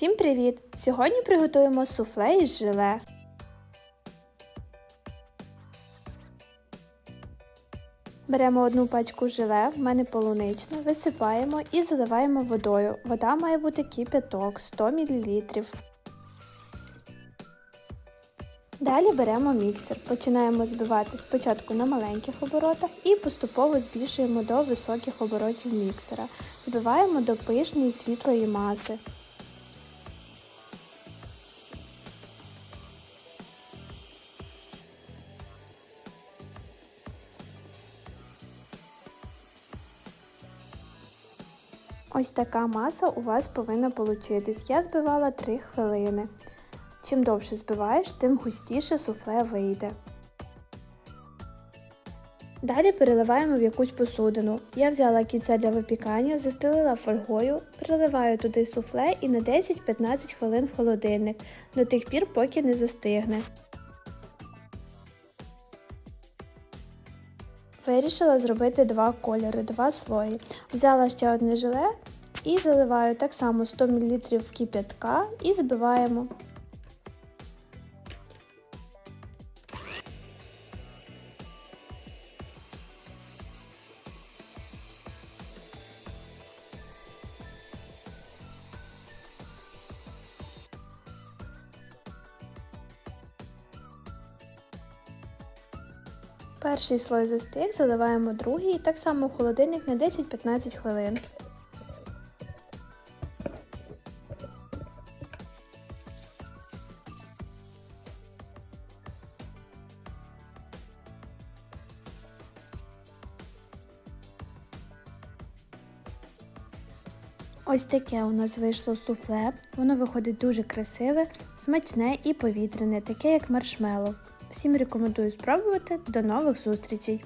Всім привіт! Сьогодні приготуємо суфле із желе. Беремо одну пачку желе, в мене полуничне, висипаємо і заливаємо водою. Вода має бути кипяток 100 мл. Далі беремо міксер, починаємо збивати спочатку на маленьких оборотах і поступово збільшуємо до високих оборотів міксера. Збиваємо до пишної світлої маси. Ось така маса у вас повинна получитись. Я збивала 3 хвилини. Чим довше збиваєш, тим густіше суфле вийде. Далі переливаємо в якусь посудину. Я взяла кільце для випікання, застелила фольгою, приливаю туди суфле і на 10-15 хвилин в холодильник, до тих пір, поки не застигне. Вирішила зробити два кольори, два слої. Взяла ще одне желе і заливаю так само 100 мл кип'ятка і збиваємо. Перший слой застиг, заливаємо другий і так само в холодильник на 10-15 хвилин. Ось таке у нас вийшло суфле. Воно виходить дуже красиве, смачне і повітряне, таке як маршмеллоу. Всім рекомендую спробувати. До нових зустрічей!